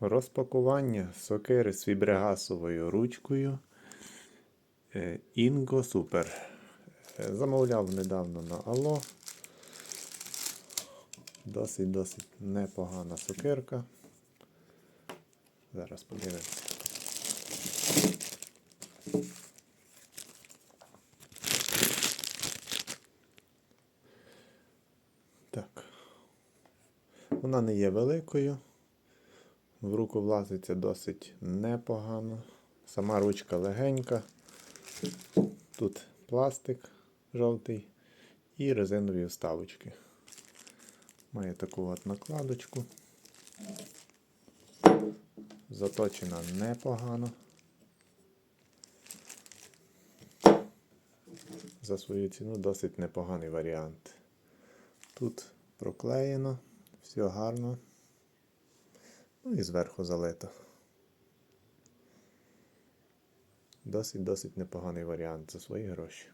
Розпакування сокири з фібригасовою ручкою е, Ingo Super. Е, Замовляв недавно на Ало. Досить досить непогана сокирка. Зараз подивимося. Так. Вона не є великою. В руку влазиться досить непогано. Сама ручка легенька. Тут пластик жовтий і резинові вставочки. Має таку от накладочку. Заточена непогано. За свою ціну досить непоганий варіант. Тут проклеєно, все гарно. Ну і зверху залито. Досить-досить непоганий варіант за свої гроші.